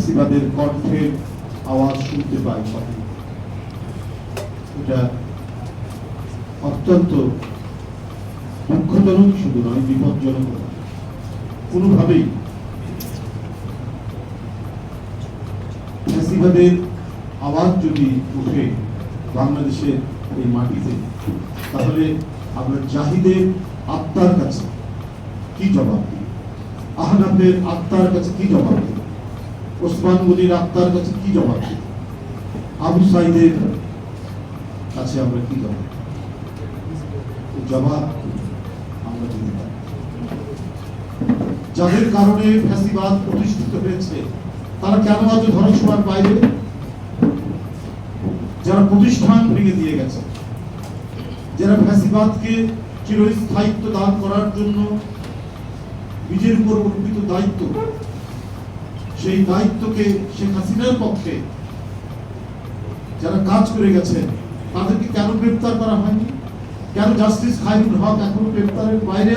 ফ্যাসিবাদের কণ্ঠের আওয়াজ শুনতে পাই এটা অত্যন্ত দুঃখজনক শুধু নয়, বিপজ্জনক কোনোভাবেই ফ্যাসিবাদের আওয়াজ যদি উঠে বাংলাদেশের এই মাটিতে, তাহলে আমরা জাহিদের আত্মার কাছে কি জবাব দিই? আহনাফের আত্মার কাছে কি জবাব দিই? ওসমান গনির আত্মার কাছে কি দিই আবু সাইদের কাছে আমরা কি দিই? জবাব আমরা যাদের কারণে ফ্যাসিবাদ প্রতিষ্ঠিত হয়েছে, তারা কেন আজ ধরাছোঁয়ার বাইরে? যারা প্রতিষ্ঠান ভেঙে দিয়ে গেছে, যারা ফ্যাসিবাদকে চিরস্থায়িত্ব দান করার জন্য নিজের উপর অর্পিত দায়িত্ব সেই দায়িত্বকে শেখ হাসিনার পক্ষে যারা কাজ করে গেছেন, তাদেরকে কেন গ্রেপ্তার করা হয়নি? কেন জাস্টিস খাইরুল হক এখনও গ্রেপ্তারের বাইরে?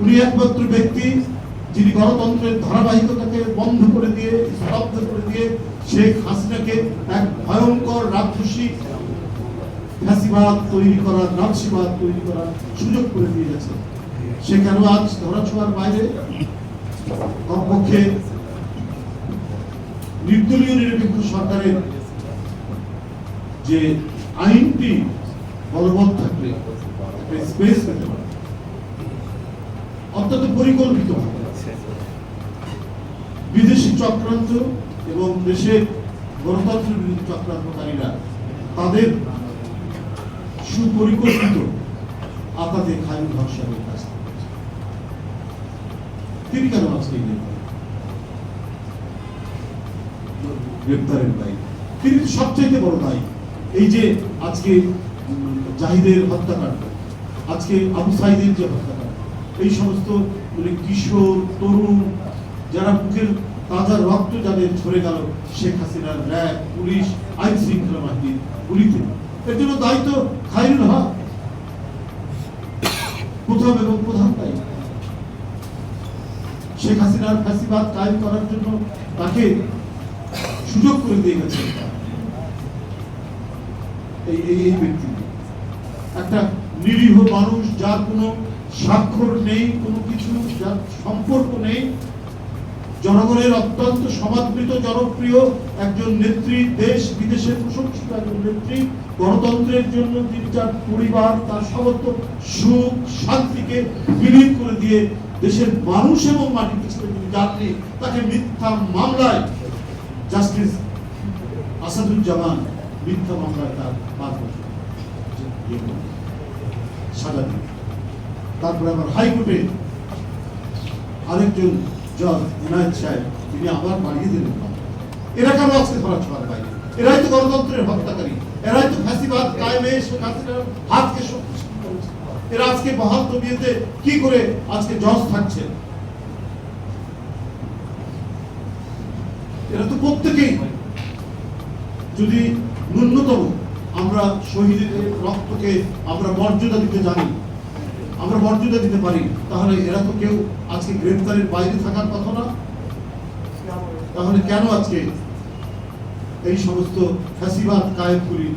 উনি একমাত্র ব্যক্তি যিনি গণতন্ত্রের ধারাবাহিকতাকে বন্ধ করে দিয়ে, স্তব্ধ করে দিয়ে শেখ হাসিনাকে এক ভয়ঙ্কর রাক্ষসী ফ্যাসিবাদ তৈরি করার, নাৎসিবাদ তৈরি করার সুযোগ করে দিয়ে গেছে সে কেন আজ ধরাছোঁয়ার বাইরে। কমপক্ষে নির্দলীয় নিরপেক্ষ সরকারের যে আইনটি বলবৎ থাকলে স্পেস পেতে পারে। অত্যন্ত পরিকল্পিত। বিদেশি চক্রান্ত এবং দেশের গণতন্ত্রের বিরুদ্ধে চক্রান্তকারীরা তাদের সুপরিকল্পিত আপাতে হক সাহেবের কাছে তিনি কেন আজকে গ্রেপ্তারের দায়ী। তিনি তো সবচাইতে বড় দায়ী। এই যে আজকে জাহিদের হত্যাকাণ্ড, আজকে আবু সাইদের যে হত্যাকাণ্ড, এই সমস্ত মানে কিশোর, তরুণ, যারা মুখের তাজা রক্ত যাদের ঝরে গেল, শেখ হাসিনার র্যাব, পুলিশ, আইন শৃঙ্খলা বাহিনীর গুলিতে। এর জন্য দায়িত্ব খাইরুল হক। প্রথম এবং প্রধান দায়ী। শেখ হাসিনার ফ্যাসিবাদ কায়েম করার জন্য তাকে সুযোগ করে দিয়ে গেছে। এই এই ব্যক্তি। একটা নিরীহ মানুষ যার কোনো স্বাক্ষর নেই, কোনো কিছু, যার সম্পর্ক নেই। জনগণের অত্যন্ত সমাদৃত, জনপ্রিয় একজন নেত্রী, দেশ, বিদেশে প্রশংসিত একজন নেত্রী। গণতন্ত্রের জন্য তিনি তার পরিবার, তার সমস্ত সুখ, শান্তিকে বিলীন করে দিয়ে দেশের মানুষ এবং মাটির পিছনে তিনি যাননি তাকে মিথ্যা মামলায় জাস্টিস আসাদুজ্জামান মিথ্যা মামলায় তার করলেন, সাজা দিলেন তারপরে আবার হাইকোর্টে আরেকজন জজ এনায়ত সাহেব তিনি আবার বাড়িয়ে দিলেন এরা কেন আজকে ধরা ছোঁয়ার বাইরে? এরাই তো গণতন্ত্রের হত্যাকারী। এরাই তো ফ্যাসিবাদ কায়েমে হাতকে শক্তিশালী করেছে। এরা আজকে বহাল তবিয়েতে কি করে আজকে জজ থাকছে এরা তো প্রত্যেকেই যদি ন্যূনতম আমরা শহীদের রক্তকে আমরা মর্যাদা দিতে জানি, আমরা মর্যাদা দিতে পারি, তাহলে এরা তো কেউ আজকে গ্রেফতারের বাইরে থাকার কথা না? তাহলে কেন আজকে এই সমস্ত ফ্যাসিবাদ কায়েমগুলি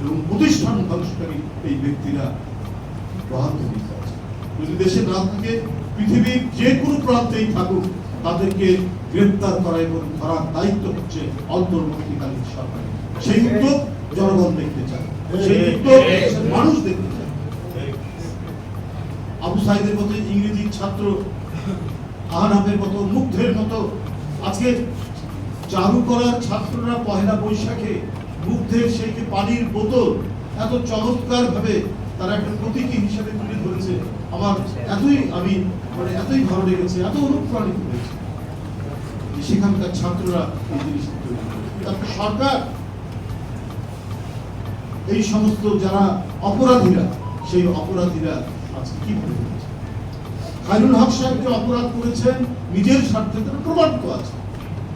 এবং প্রতিষ্ঠান ধ্বংসকারী এই ব্যক্তিরা বহাল যদি দেশে না থাকে পৃথিবীর যে কোনো প্রান্তেই থাকুক তাদেরকে গ্রেপ্তার করা এবং ধরার দায়িত্ব হচ্ছে অন্তর্বর্তীকালীন সরকারের সেই উদ্যোগ জনগণ দেখতে চায়। সেই উদ্যোগ মানুষ দেখতে আবু মতো ইংরেজি ছাত্র মতো, মুগ্ধের মতো আজকে ছাত্ররা পহেলা বৈশাখে মুগ্ধের সেই যে পানির বোতল, এত চমৎকার ভাবে তারা একটা প্রতীকী হিসেবে তুলে ধরেছে। আমার এতই আমি মানে এতই ভালো লেগেছে, এত অনুপ্রাণিত হয়েছে। সেখানকার ছাত্ররা এই জিনিসটা তৈরি সরকার, এই সমস্ত যারা অপরাধীরা, সেই অপরাধীরা আজকে কি? খায়রুল হক সাহেব যে অপরাধ করেছেন, নিজের স্বার্থে তার আছে।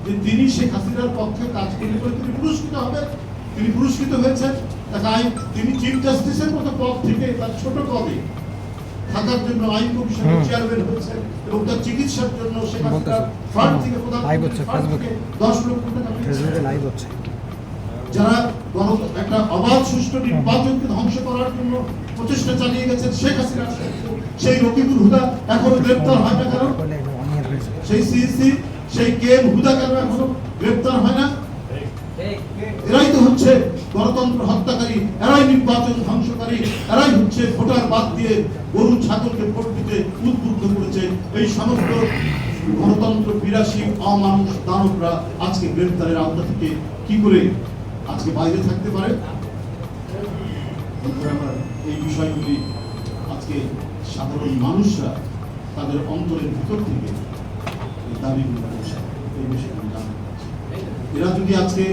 যে তিনি শেখ হাসিনার পক্ষে কাজ করে করে তিনি পুরস্কৃত হবেন। তিনি পুরস্কৃত হয়েছেন। তাকে তিনি চিফ জাস্টিসের মতো পদ থেকে তার ছোট পদে থাকার জন্য আইন কমিশনের চেয়ারম্যান হয়েছে এবং তার চিকিৎসার জন্য সেখানে বলতেছে। ফান্ড থেকে প্রধান Live ফান্ড। থেকে দশ লক্ষ টাকা যারা একটা অবাধ সুষ্ঠু নির্বাচনকে ধ্বংস করার জন্য প্রচেষ্টা চালিয়ে গেছেন শেখ হাসিনা সেই রকিবুল হুদা এখনও গ্রেপ্তার হয় না কেন সেই সিএসি সেই কে হুদা কেন এখনও গ্রেপ্তার হয় না। এরাই তো হচ্ছে গণতন্ত্র হত্যাকারী, এরাই নির্বাচন ধ্বংসকারী, এরাই হচ্ছে ভোটার বাদ দিয়ে গরু, ছাগলকে ভোট দিতে উদ্বুদ্ধ করেছে। এই সমস্ত গণতন্ত্র বিরাশী অমানুষ দানবরা আজকে গ্রেপ্তারের আওতা থেকে কি করে আজকে বাইরে থাকতে পারে? এই বিষয়গুলি আজকে সাধারণ মানুষরা তাদের অন্তরের ভিতর থেকে দাবিগুলো এই পারছে এরা যদি আজকে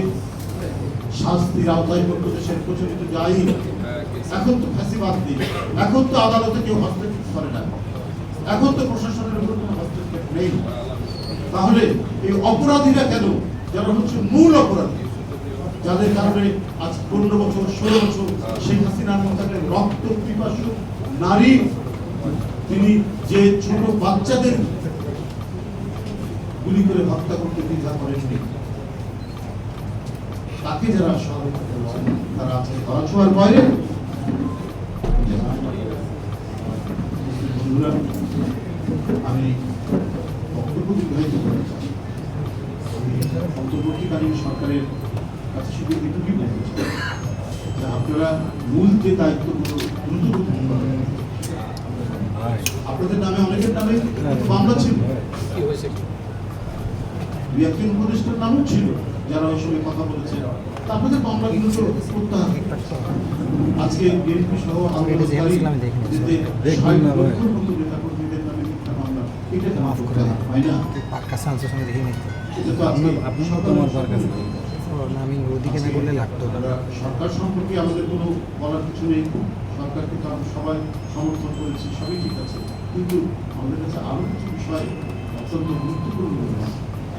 শাস্তির আওতায় করতো দেশের প্রচলিত যে আইন এখন তো ফাঁসিবাদ নেই। এখন তো আদালতে কেউ হস্তক্ষেপ করে না। এখন তো প্রশাসনের উপর কোনো হস্তক্ষেপ নেই। তাহলে এই অপরাধীরা কেন? যারা হচ্ছে মূল অপরাধী। যাদের কারণে আজ পনেরো বছর, ষোলো বছর শেখ হাসিনার মতো রক্ত পিপাসু নারী, তিনি যে ছোট বাচ্চাদের গুলি করে হত্যা করতে দ্বিধা করেননি তাকে যারা সহায়তা তারা আজকে ধরাছোঁয়ার বাইরে। আমি বক্তব্য দীর্ঘায়িত করতে চাই? অন্তর্বর্তীকালীন সরকারের কাছে শুধু এটুকুই বলতে চাই? যে আপনারা মূল যে দায়িত্বগুলো দ্রুত। আপনাদের নামে অনেকের নামে মামলা ছিল। দুই একজন উপদেষ্টার নামও ছিল। যারা ওই সময় কথা বলেছে তা আপনাদের মামলাগুলো প্রত্যাহার আজকে বিএনপি সহ সঙ্গে সরকার সম্পর্কে আমাদের কোনো বলার কিছু নেই। সরকারকে তো আমরা সবাই সমর্থন করেছি সবই ঠিক আছে। কিন্তু আমাদের কাছে আরও কিছু বিষয় অত্যন্ত গুরুত্বপূর্ণ।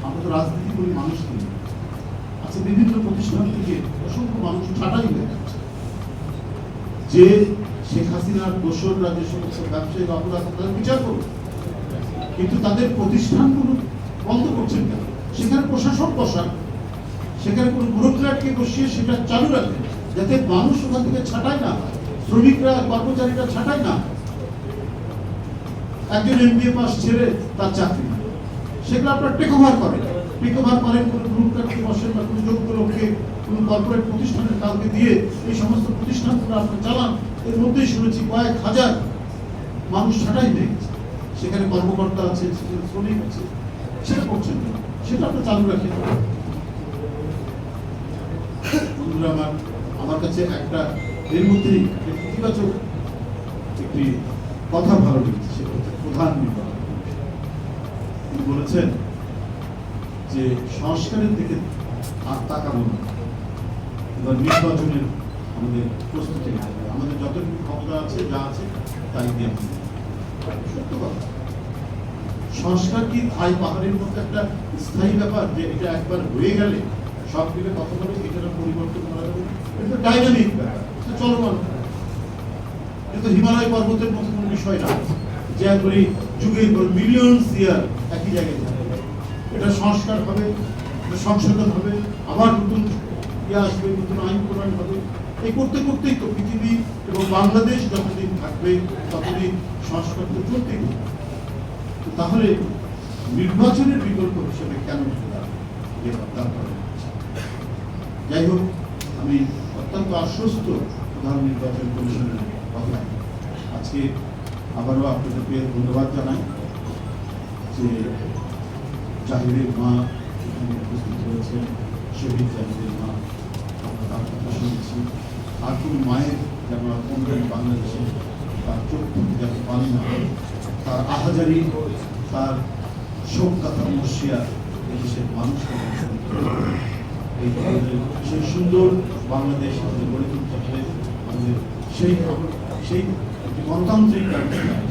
আমরা তো রাজনীতি করি মানুষ আচ্ছা বিভিন্ন প্রতিষ্ঠান থেকে অসংখ্য মানুষ ছাটাই হয়ে যাচ্ছে যে শেখ হাসিনার দোসররা যে সমস্ত ব্যবসায়িক অপরাধ তাদের বিচার করুন কিন্তু তাদের প্রতিষ্ঠানগুলো বন্ধ করছেন কেন সেখানে প্রশাসন বসান, সেখানে কোনো ব্যুরোক্র্যাটকে বসিয়ে সেটা চালু রাখে যাতে মানুষ ওখান থেকে ছাঁটাই না শ্রমিকরা, কর্মচারীরা ছাঁটাই না। একজন এমবিএ পাস ছেড়ে তার চাকরি। সেগুলো আপনার টেক ওভার করেন টেক ওভার করেন কোনো ব্যুরোক্র্যাটকে বসেন বা কোনো যোগ্য লোককে, কোনো কর্পোরেট প্রতিষ্ঠানের কাউকে দিয়ে এই সমস্ত প্রতিষ্ঠানগুলো আপনি চালান। এর মধ্যেই শুনেছি কয়েক হাজার মানুষ ছাঁটাই হয়ে গেছে সেখানে কর্মকর্তা আছে, সেখানে শ্রমিক আছে। সেটা করছেন সেটা আপনি চালু বন্ধুরা, আমার আমার কাছে একটা এর মধ্যেই একটা ইতিবাচক একটি কথা ভালো লেগেছে, সেটা হচ্ছে প্রধান নির্বাচন বলেছেন যে সংস্কারের দিকে আর তাকাবো না। এবার নির্বাচনের আমাদের প্রস্তুতি নিতে আমাদের যতটুকু ক্ষমতা আছে, যা আছে, তাই দিয়ে সত্য কথা। সংস্কার কি থাই পাহাড়ের মধ্যে একটা স্থায়ী ব্যাপার যে এটা একবার হয়ে গেলে সব দিকে কথা বলে এটা পরিবর্তন করা যাবে? এটা ডাইনামিক ব্যাপার। চলমান। কিন্তু হিমালয় পর্বতের মতো কোনো বিষয় না। যে একবারে যুগের পর মিলিয়নস ইয়ার একই জায়গায় এটা সংস্কার হবে সংশোধন হবে, আবার নতুন ইয়ে আসবে, নতুন আইন প্রণয়ন হবে। এই করতে করতেই তো পৃথিবী এবং বাংলাদেশ যতদিন থাকবে, ততদিন সংস্কার তো চলতেই তাহলে নির্বাচনের বিকল্প হিসেবে কেন? যাই হোক, আমি অত্যন্ত আশ্বস্ত প্রধান নির্বাচন কমিশনের কথা। আজকে আবারও আপনাদেরকে ধন্যবাদ জানাই যে জাহিরের মা এখানে উপস্থিত হয়েছে শহীদ জাহিরের মা আমরা তার কথা শুনেছি আর কোন মায়ের যেন আর কোনদিন বাংলাদেশে তার চোখ যেন পানি না হয় তার আহাজারি তার শোক কথা মসিয়া এদেশের আমাদের সেই সুন্দর বাংলাদেশ আমাদের গড়ে তুলতে হবে আমাদের সেই সেই গণতান্ত্রিক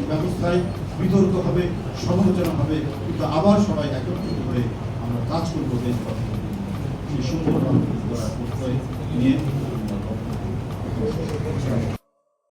ব্যবস্থায় বিতর্ক হবে, সমালোচনা হবে, কিন্তু আবার সবাই একত্রিত হয়ে আমরা কাজ করব দেশ প্রত্যয় নিয়ে